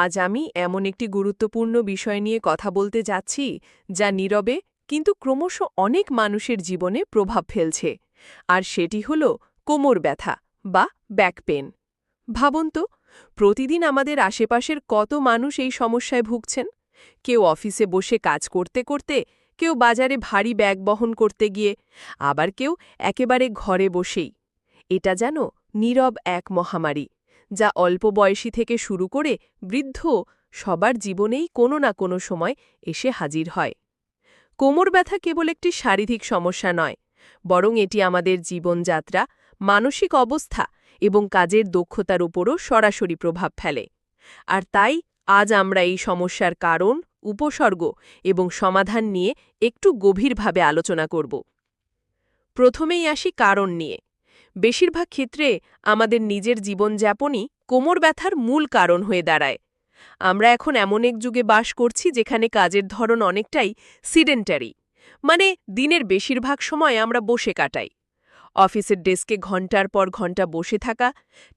আজ আমি এমন একটি গুরুত্বপূর্ণ বিষয় নিয়ে কথা বলতে যাচ্ছি, যা নীরবে, কিন্তু ক্রমশ অনেক মানুষের জীবনে প্রভাব ফেলছে। আর সেটি হল কোমর ব্যথা বা ব্যাক পেন ভাবুন তো, প্রতিদিন আমাদের আশেপাশের কত মানুষ এই সমস্যায় ভুগছেন? কেউ অফিসে বসে কাজ করতে করতে, কেউ বাজারে ভারী ব্যাগ বহন করতে গিয়ে, আবার কেউ একেবারে ঘরে বসেই। এটা যেন নীরব এক মহামারী। যা অল্প বয়সী থেকে শুরু করে বৃদ্ধ সবার জীবনেই কোনো না কোনো সময় এসে হাজির হয়। কোমর ব্যথা কেবল একটি শারীরিক সমস্যা নয়, বরং এটি আমাদের জীবনযাত্রা, মানসিক অবস্থা এবং কাজের দক্ষতার উপরও সরাসরি প্রভাব ফেলে। আর তাই আজ আমরা এই সমস্যার কারণ, উপসর্গ এবং সমাধান নিয়ে একটু গভীরভাবে আলোচনা করব। প্রথমেই আসি কারণ নিয়ে। বেশিরভাগ ক্ষেত্রে আমাদের নিজের জীবনযাপনই কোমর ব্যথার মূল কারণ হয়ে দাঁড়ায়। আমরা এখন এমন এক যুগে বাস করছি যেখানে কাজের ধরন অনেকটাই সিডেন্টারি মানে দিনের বেশিরভাগ সময় আমরা বসে কাটাই। অফিসের ডেস্কে ঘণ্টার পর ঘণ্টা বসে থাকা,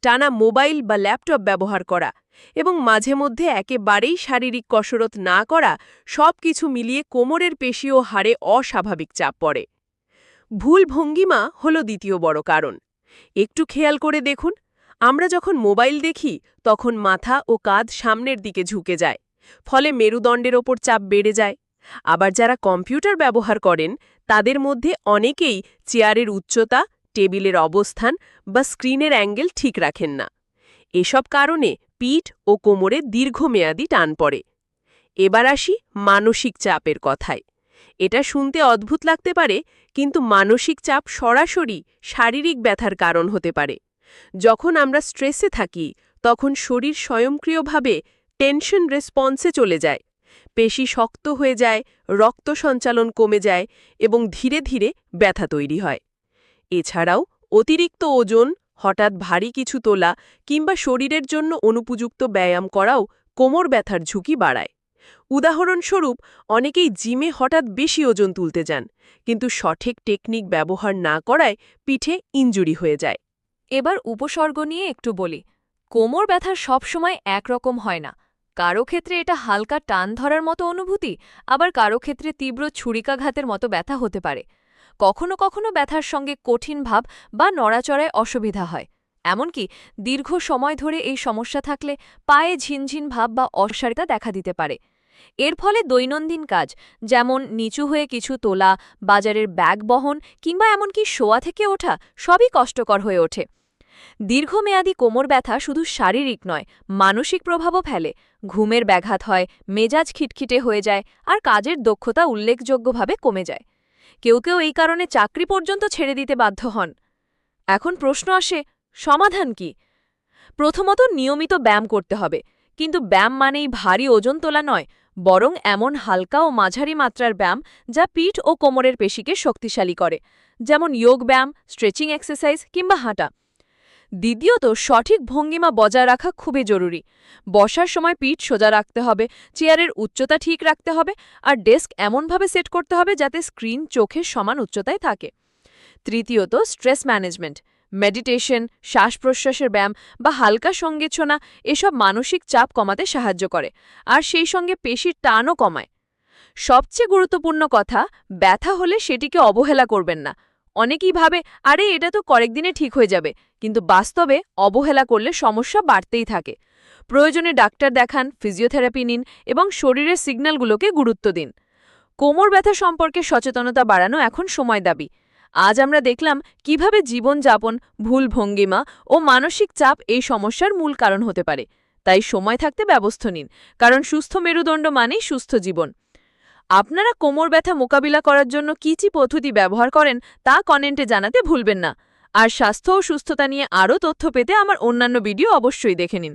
টানা মোবাইল বা ল্যাপটপ ব্যবহার করা এবং মাঝে মধ্যে একেবারেই শারীরিক কসরত না করা সব কিছু মিলিয়ে কোমরের পেশি ও হাড়ে অস্বাভাবিক চাপ পড়ে। ভুল ভঙ্গিমা হল দ্বিতীয় বড় কারণ। একটু খেয়াল করে দেখুন। আমরা যখন মোবাইল দেখি, তখন মাথা ও কাঁধ সামনের দিকে ঝুঁকে যায়, ফলে মেরুদণ্ডের ওপর চাপ বেড়ে যায়। আবার যারা কম্পিউটার ব্যবহার করেন, তাদের মধ্যে অনেকেই চেয়ারের উচ্চতা, টেবিলের অবস্থান বা স্ক্রিনের অ্যাঙ্গেল ঠিক রাখেন না। এসব কারণে পিঠ ও কোমরে দীর্ঘমেয়াদী টান পড়ে। এবার আসি মানসিক চাপের কথায়। এটা শুনতে অদ্ভুত লাগতে পারে, কিন্তু মানসিক চাপ সরাসরি শারীরিক ব্যথার কারণ হতে পারে। যখন আমরা স্ট্রেসে থাকি, তখন শরীর স্বয়ংক্রিয়ভাবে টেনশন রেসপন্সে চলে যায়। পেশি শক্ত হয়ে যায়, রক্ত সঞ্চালন কমে যায় এবং ধীরে ধীরে ব্যথা তৈরি হয়। এছাড়াও অতিরিক্ত ওজন, হঠাৎ ভারী কিছু তোলা কিংবা শরীরের জন্য অনুপযুক্ত ব্যায়াম করাও কোমর ব্যথার ঝুঁকি বাড়ায়। উদাহরণস্বরূপ, অনেকেই জিমে হঠাৎ বেশি ওজন তুলতে যান, কিন্তু সঠিক টেকনিক ব্যবহার না করায় পিঠে ইঞ্জুরি হয়ে যায়। এবার উপসর্গ নিয়ে একটু বলি। কোমর ব্যথা সবসময় একরকম হয় না। কারও ক্ষেত্রে এটা হালকা টান ধরার মতো অনুভূতি, আবার কারও ক্ষেত্রে তীব্র ছুরিকাঘাতের মতো ব্যথা হতে পারে। কখনো কখনো ব্যথার সঙ্গে কঠিন ভাব বা নড়াচড়ায় অসুবিধা হয়। এমনকি দীর্ঘ সময় ধরে এই সমস্যা থাকলে পায়ে ঝিনঝিন ভাব বা অসারিতা দেখা দিতে পারে। এর ফলে দৈনন্দিন কাজ, যেমন নিচু হয়ে কিছু তোলা, বাজারের ব্যাগ বহন কিংবা এমনকি শোয়া থেকে ওঠা, সবই কষ্টকর হয়ে ওঠে। দীর্ঘমেয়াদী কোমর ব্যথা শুধু শারীরিক নয়, মানসিক প্রভাবও ফেলে। ঘুমের ব্যাঘাত হয়, মেজাজ খিটখিটে হয়ে যায় আর কাজের দক্ষতা উল্লেখযোগ্যভাবে কমে যায়। কেউ কেউ এই কারণে চাকরি পর্যন্ত ছেড়ে দিতে বাধ্য হন। এখন প্রশ্ন আসে, সমাধান কি? প্রথমত নিয়মিত ব্যায়াম করতে হবে, কিন্তু ব্যায়াম মানেই ভারী ওজন তোলা নয় বরং এমন হালকা ও মাঝারি মাত্রার ব্যায়াম যা পিঠ ও কোমরের পেশিকে শক্তিশালী করে, যেমন যোগ ব্যায়াম, স্ট্রেচিং এক্সারসাইজ কিংবা হাঁটা। দ্বিতীয়ত, সঠিক ভঙ্গিমা বজায় রাখা খুবই জরুরি। বসার সময় পিঠ সোজা রাখতে হবে, চেয়ারের উচ্চতা ঠিক রাখতে হবে আর ডেস্ক এমনভাবে সেট করতে হবে যাতে স্ক্রিন চোখের সমান উচ্চতায় থাকে। তৃতীয়ত, স্ট্রেস ম্যানেজমেন্ট। মেডিটেশন শ্বাস প্রশ্বাসের ব্যায়াম বা হালকা সঙ্গীতছনা এসব মানসিক চাপ কমাতে সাহায্য করে, আর সেই সঙ্গে পেশির টানও কমায়। সবচেয়ে গুরুত্বপূর্ণ কথা, ব্যথা হলে সেটিকে অবহেলা করবেন না। অনেকেই ভাবে, আরে, এটা তো কয়েকদিনে ঠিক হয়ে যাবে। কিন্তু বাস্তবে অবহেলা করলে সমস্যা বাড়তেই থাকে। প্রয়োজনে ডাক্তার দেখান, ফিজিওথেরাপি নিন এবং শরীরের সিগন্যালগুলোকে গুরুত্ব দিন। কোমর ব্যথা সম্পর্কে সচেতনতা বাড়ানো এখন সময় দাবি। আজ আমরা দেখলাম কীভাবে জীবনযাপন, ভুল ভঙ্গিমা ও মানসিক চাপ এই সমস্যার মূল কারণ হতে পারে। তাই সময় থাকতে ব্যবস্থা নিন, কারণ সুস্থ মেরুদণ্ড মানেই সুস্থ জীবন। আপনারা কোমর ব্যথা মোকাবিলা করার জন্য কী কী পদ্ধতি ব্যবহার করেন তা কমেন্টে জানাতে ভুলবেন না। আর স্বাস্থ্য ও সুস্থতা নিয়ে আরও তথ্য পেতে আমার অন্যান্য ভিডিও অবশ্যই দেখে নিন।